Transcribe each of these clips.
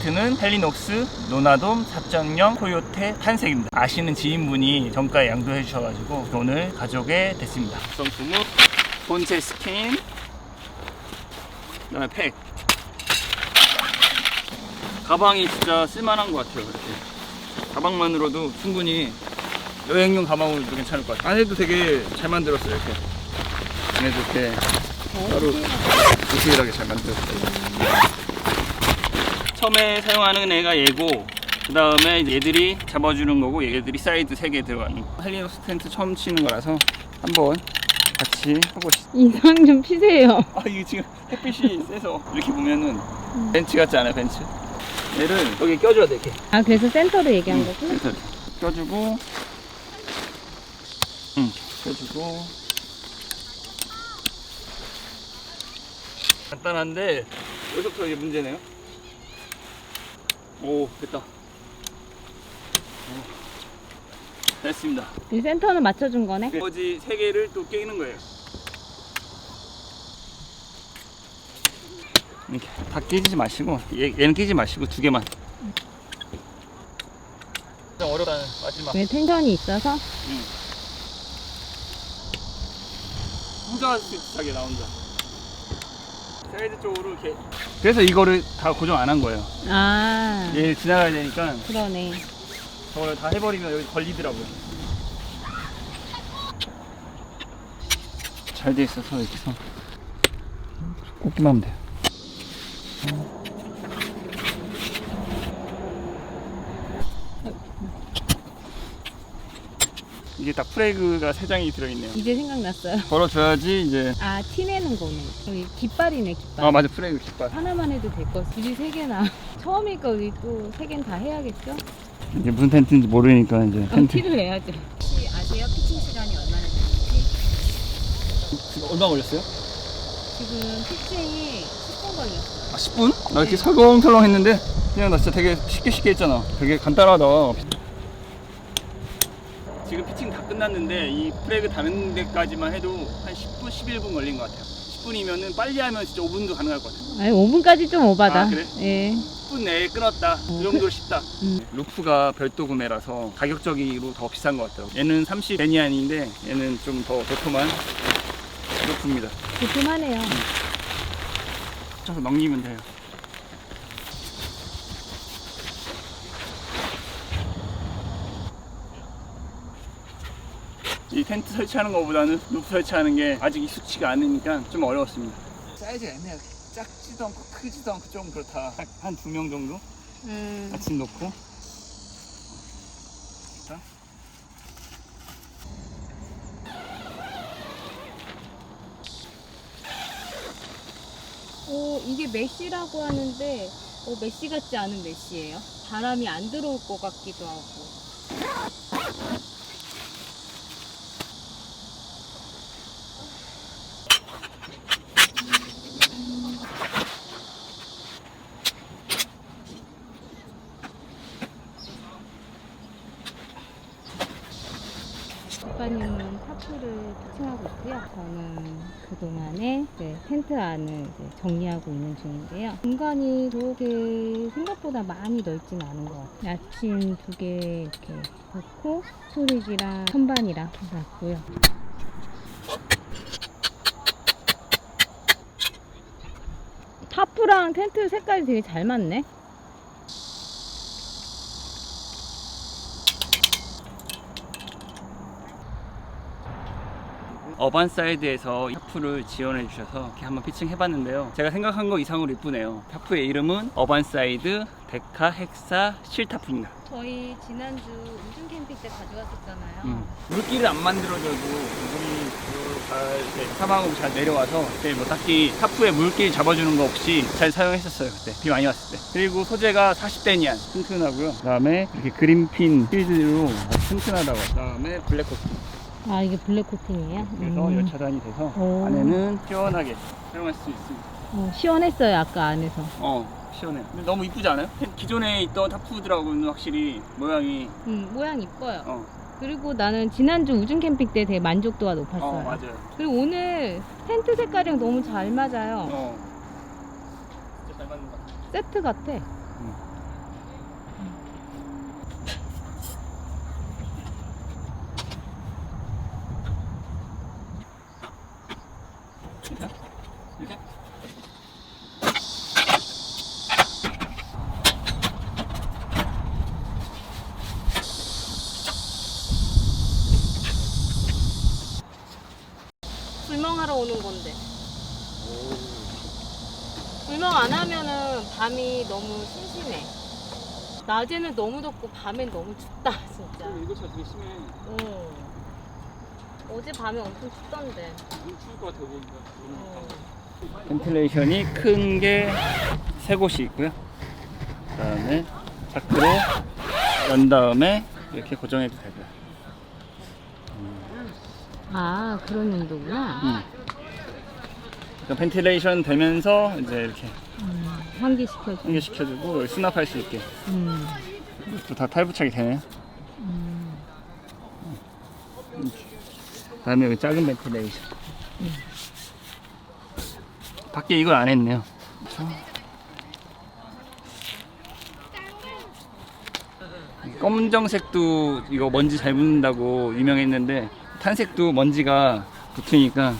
텐트는 헬리녹스 노나돔 4.0 코요테 탄색입니다. 아시는 지인분이 정가에 양도해 주셔가지고 오늘 가져오게 됐습니다. 구성품은 본체 스킨, 그다음에 팩. 가방이 진짜 쓸만한 것 같아요. 이렇게 가방만으로도 충분히 여행용 가방으로도 괜찮을 것 같아요. 안에도 되게 잘 만들었어요. 이렇게 안에도 이렇게 따로 디테일하게 잘 만들었어요. 처음에 사용하는 애가 얘고 그 다음에 얘들이 잡아주는 거고 얘들이 사이드 3개 들어가는 거. 헬리노스 텐트 처음 치는 거라서 한번 같이 해보시죠. 인상 좀 피세요. 아 이게 지금 햇빛이 세서 이렇게 보면은 벤츠 같지 않아요 벤츠? 얘를 여기 껴줘야 돼 이렇게 아 그래서 센터로 얘기한 거고? 센터 껴주고 응 껴주고 간단한데 여기서부터 이게 문제네요 오 됐다 오. 됐습니다 이 센터는 맞춰준 거네? 나머지 세 개를 또 끼는 거예요. 이렇게 다 끼지 마시고 얘, 얘는 끼지 마시고 두 개만. 좀 어렵다는 마지막. 왜 텐션이 있어서? 혼자 할 수 있게 나 혼자. 사이드 쪽으로 이렇게. 그래서 이거를 다 고정 안 한 거예요. 아 얘 지나가야 되니까 그러네. 저걸 다 해버리면 여기 걸리더라고요. 잘 돼 있어서 이렇게 해서 꽂기만 하면 돼요. 이게 딱 프레그가 세 장이 들어있네요. 이제 생각났어요. 걸어줘야지 이제. 아 티 내는 거네. 여기 깃발이네 깃발. 아 맞아 프레그 깃발. 하나만 해도 될 거. 굳이 세 개나. 처음이니까 우리 또세 개는 다 해야겠죠? 이게 무슨 텐트인지 모르니까 이제 어, 텐트. 티를 내야죠. 혹시 아세요? 피칭 시간이 얼마나 되는지? 얼마 걸렸어요? 지금 피칭이 10분 걸렸어요. 아 10분? 나 이렇게 설렁설렁 했는데 그냥 나 진짜 되게 쉽게 쉽게 했잖아 되게 간단하다 지금 피칭 다 끝났는데 이 프레그 다는 데까지만 해도 한 10분, 11분 걸린 것 같아요 10분이면은 빨리 하면 진짜 5분도 가능할 것 같아요 아니 5분까지 좀 오바다. 아, 그래? 예. 10분 내에 끊었다 그 정도로 쉽다 음. 루프가 별도 구매라서 가격적으로 더 비싼 것 같아요 얘는 30 베니안인데 얘는 좀 더 도톰한 루프입니다 도톰하네요. 쳐서 넘기면 돼요 이 텐트 설치하는 것보다는 루프 설치하는 게 아직 익숙치가 않으니까 좀 어려웠습니다 사이즈가 애매해 작지도 않고 크지도 않고 좀 그렇다 한 두 명 정도 음. 아침 놓고 자. 오, 이게 메쉬라고 하는데 어, 메쉬 같지 않은 메쉬예요. 바람이 안 들어올 것 같기도 하고. 오빠님은 타프를 피칭하고 있고요. 저는 그동안에 이제 텐트 안을 이제 정리하고 있는 중인데요. 공간이 그렇게 생각보다 많이 넓진 않은 것 같아요. 아침 두 개 이렇게 넣고 스토리지랑 선반이랑 놨고요. 타프랑 텐트 색깔이 되게 잘 맞네. 어반 사이드에서 타프를 지원해 주셔서 이렇게 한번 피칭 해봤는데요. 제가 생각한 거 이상으로 이쁘네요. 타프의 이름은 어반 사이드 데카 헥사 실타프입니다. 저희 지난주 우중 캠핑 때 가져왔었잖아요. 음. 물길을 안 만들어줘도 물이 잘 이렇게 사방으로 잘 내려와서 그때 뭐 딱히 타프에 물길 잡아주는 거 없이 잘 사용했었어요 그때 비 많이 왔을 때 그리고 소재가 40데니안 튼튼하고요 그 다음에 이렇게 그린핀 필드로 아주 튼튼하다고 그 다음에 블랙 코팅 아 이게 블랙 코팅이에요? 그래서 음. 열차단이 돼서 오. 안에는 시원하게 사용할 수 있습니다 어, 시원했어요 아까 안에서. 어 시원해요 근데 너무 이쁘지 않아요? 기존에 있던 타프들하고는 확실히 모양이 음, 모양 이뻐요. 어, 그리고 나는 지난주 우중 캠핑 때 되게 만족도가 높았어요. 어 맞아요 그리고 오늘 텐트 색깔이랑 너무 잘 맞아요. 어 진짜 잘 맞는 것 같아요 세트 같아. 이렇게? 불멍하러 오는 건데. 불멍 안 하면은 너무 심심해. 낮에는 너무 덥고 밤엔 너무 춥다 진짜. 이거 잘 되게 심해. 어. 어제 밤에 엄청 춥던데. 너무 추울 것 같아 보니까. 어. 벤틸레이션이 큰 게 세 곳이 있고요. 그다음에 밖으로 연 다음에 이렇게 고정해도 되고요. 아 그런 용도구나. 음. 그러니까 벤틸레이션 되면서 이제 이렇게 음, 환기시켜줘. 환기시켜주고 여기 수납할 수 있게 음. 이것도 다 탈부착이 되네요. 음. 그다음에 여기 작은 벤틸레이션. 밖에 이걸 안 했네요. 검정색도 이거 먼지 잘 붙는다고 유명했는데 탄색도 먼지가 붙으니까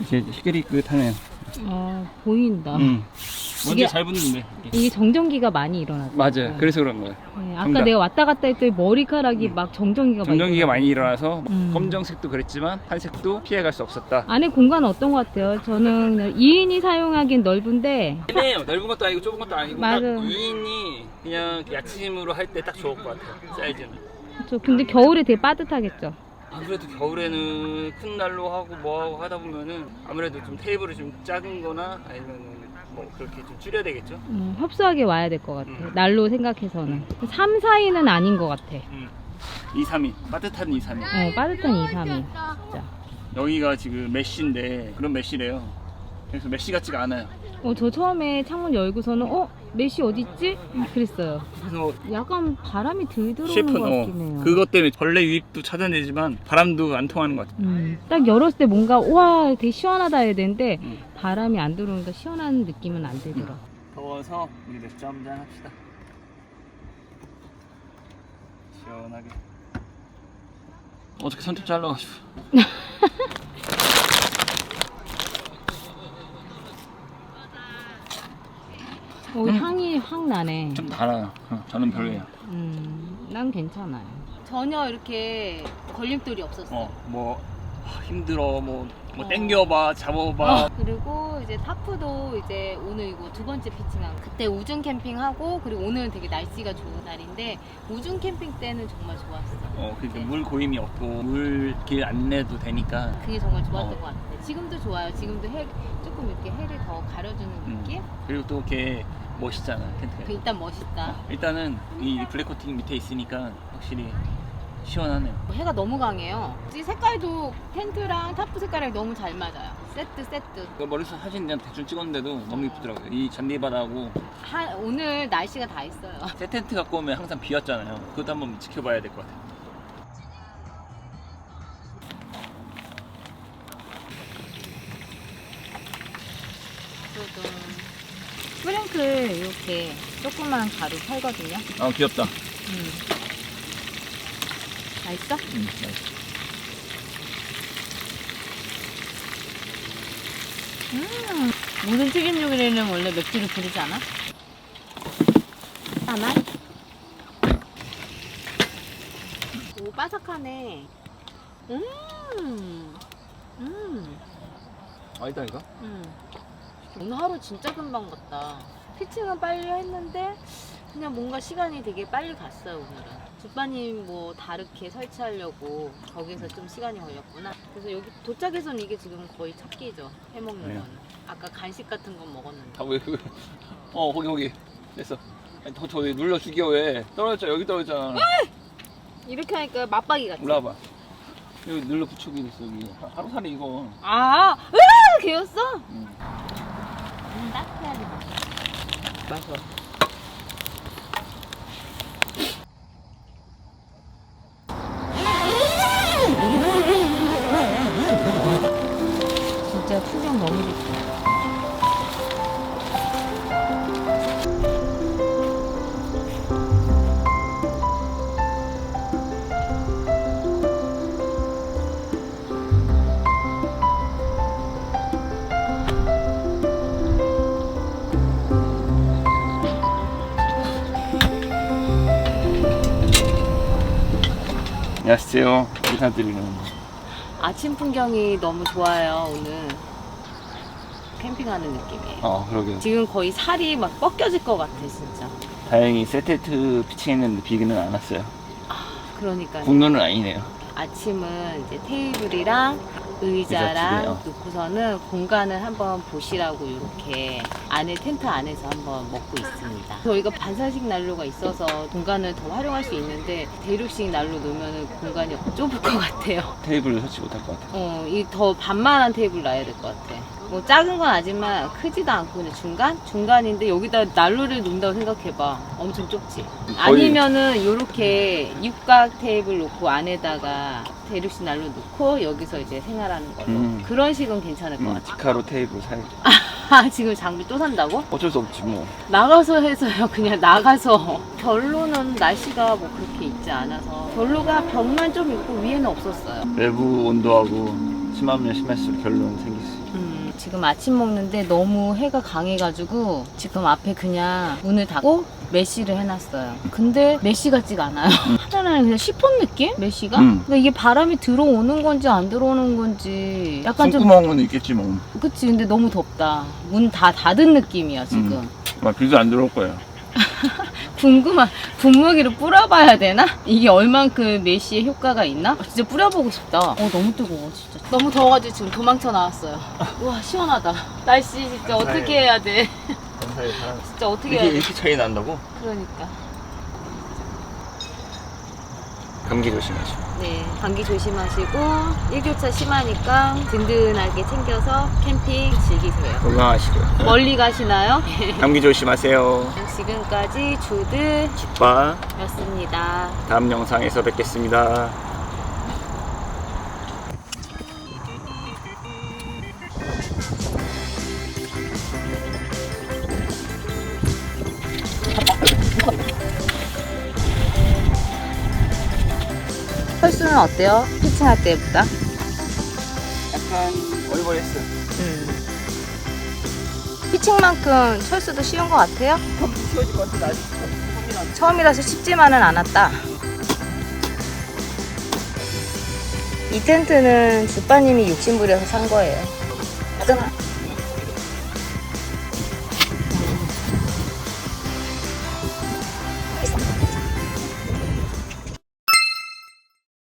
이렇게 희끗희끗하네요. 아 보인다. 음. 먼지 이게- 잘 붙는데. 이게. 이게 정전기가 많이 일어나죠. 맞아요. 그래서 그런 거예요. 네, 아까 정답. 내가 왔다 갔다 했더니 머리카락이 막 정전기가 정전기가 많이 많이 일어나서 음. 검정색도 그랬지만 탄색도 피해갈 수 없었다. 안에 공간 어떤 것 같아요? 저는 그냥 2인이 사용하기엔 넓은데 애매해요. 넓은 것도 아니고 좁은 것도 아니고 맞아. 딱 2인이 그냥 야침으로 할 때 딱 좋을 것 같아요. 사이즈는. 저 근데 겨울에 되게 빠듯하겠죠. 아무래도 겨울에는 큰 날로 하고 뭐 하고 하다 보면은 아무래도 좀 테이블을 좀 작은 거나 아니면 뭐 그렇게 좀 줄여야 되겠죠. 음, 협소하게 와야 될 것 같아. 음. 날로 생각해서는 3, 4인은 아닌 것 같아. 음. 2, 3위. 따뜻한 2, 3위. 어, 빠듯한 2, 3인 진짜. 여기가 지금 메쉬인데 그런 메쉬래요. 그래서 메쉬 같지가 않아요. 어, 저 처음에 창문 열고서는 어? 메시 어디 있지? 그랬어요. 그래서 약간 바람이 덜 들어오는 셰프는 것 어, 같긴 해요. 그것 때문에 벌레 유입도 차단되지만 바람도 안 통하는 것 같아요. 음, 딱 열었을 때 뭔가 와 되게 시원하다 해야 되는데 음. 바람이 안 들어오니까 시원한 느낌은 안 들더라. 더워서 우리 맥주 한잔 합시다. 시원하게. 어떻게 손톱 잘라가지고. 어, 향이 확 나네. 좀 달아요. 어, 저는 별로예요. 음, 난 괜찮아요. 전혀 이렇게 걸림돌이 없었어. 어, 뭐 아, 힘들어, 뭐, 뭐 어. 땡겨봐, 잡아봐. 그리고 이제 타프도 이제 오늘 이거 두 번째 피칭한 그때 우중 캠핑하고 그리고 오늘은 되게 날씨가 좋은 날인데 우중 캠핑 때는 정말 좋았어. 어, 그러니까 물 고임이 없고 물 길 안 내도 되니까. 그게 정말 좋았던 어. 것 같아. 지금도 좋아요. 지금도 해 조금 이렇게 해를 더 가려주는 음. 느낌. 그리고 또 이렇게 멋있잖아 텐트가. 그 일단 멋있다. 일단은 이 블랙 코팅 밑에 있으니까 확실히 시원하네요. 해가 너무 강해요. 이 색깔도 텐트랑 타프 색깔이랑 너무 잘 맞아요. 세트 세트. 그 머릿속 사진 그냥 대충 찍었는데도 너무 이쁘더라고요. 이 잔디바닥하고 하, 오늘 날씨가 다 있어요. 새 텐트 갖고 오면 항상 비 왔잖아요. 그것도 한번 지켜봐야 될 것 같아요. 스프링클 이렇게 조그만 가루 팔거든요. 아 귀엽다. 음. 맛있어? 음, 음. 모든 튀김 요리에는 원래 맥주를 부르지 않아? 하나? 오 바삭하네. 음. 음. 아니다 이거? 음. 오늘 하루 진짜 금방 갔다. 피칭은 빨리 했는데 그냥 뭔가 시간이 되게 빨리 갔어요 오늘은. 주빠님 뭐 다르게 설치하려고 거기서 좀 시간이 걸렸구나. 그래서 여기 도착해서는 이게 지금 거의 첫 끼죠. 해먹는 네. 거는. 아까 간식 같은 건 먹었는데. 다왜 그? 어 거기 거기 됐어. 아니, 더 저기 눌러 죽여 왜? 떨어졌잖아 여기 떨어졌잖아. 이렇게 하니까 맛박이 같지? 올라와봐. 여기 눌러 붙여기 있어 여기. 하- 하루살이 이거. 아, 으아! 개였어? 음. 음, 따뜻하게 맛있어. 안녕하세요. 인사드리는 아침 풍경이 너무 좋아요 오늘 캠핑하는 느낌이에요 어 그러게요. 지금 거의 살이 막 꺾여질 것 같아 진짜 다행히 세테트 피칭했는데 비는 안 왔어요. 그러니까 국로는 아니네요. 아침은 이제 테이블이랑 의자랑 의자 두 놓고서는 공간을 한번 보시라고 이렇게 안에 텐트 안에서 한번 먹고 있습니다. 저희가 반사식 난로가 있어서 공간을 더 활용할 수 있는데 대륙식 난로 놓으면 공간이 좁을 것 같아요. 테이블을 설치 못할 것 같아요. 어, 이 더 반만한 테이블 놔야 될 것 같아. 뭐 작은 건 아니지만 크지도 않고 그냥 중간? 중간인데 여기다 난로를 놓는다고 생각해봐. 엄청 좁지. 아니면은 요렇게 육각 테이블 놓고 안에다가 대륙식 난로 놓고 여기서 이제 생활하는 걸로. 음. 그런 식은 괜찮을 것 음, 같아. 디카로 테이블 사야죠. 아, 지금 장비 또 산다고? 어쩔 수 없지 뭐. 나가서 해서요. 그냥 나가서. 결로는 날씨가 뭐 그렇게 있지 않아서. 결로가 벽만 좀 있고 위에는 없었어요. 외부 온도하고 심하면 심할수록 결론은 생길 수 있어요. 음, 지금 아침 먹는데 너무 해가 강해가지고 지금 앞에 그냥 문을 닫고 메쉬를 해놨어요. 근데 메쉬 같지가 않아요. 하나는 그냥 시폰 느낌? 메쉬가? 음. 근데 이게 바람이 들어오는 건지 안 들어오는 건지 약간 좀 숨구멍은 있겠지 뭐. 그치 근데 너무 덥다. 문 다 닫은 느낌이야 지금. 음. 막 비도 안 들어올 거예요. 궁금한 분무기를 뿌려봐야 되나? 이게 얼만큼 메쉬의 효과가 있나? 아, 진짜 뿌려보고 싶다. 어 너무 뜨거워 진짜. 너무 더워가지고 지금 도망쳐 나왔어요. 우와 시원하다. 날씨 진짜 어떻게 해야 돼? 감사히 사랑. 진짜 어떻게 이게 해야 돼? 이렇게 차이 난다고? 그러니까. 감기 조심하시고. 네, 감기 조심하시고 일교차 심하니까 든든하게 챙겨서 캠핑 즐기세요. 건강하시고요. 멀리 가시나요? 감기 조심하세요. 지금까지 주드였습니다. 빠 다음 영상에서 뵙겠습니다. 어때요? 피칭할 때보다? 약간 어리버리했어요. 음. 피칭만큼 철수도 쉬운 것 같아요? 쉬워질 것 같은데 아직 처음이라서 쉽지만은 않았다. 이 텐트는 주빠님이 욕심부려서 산 거예요. 가잖아.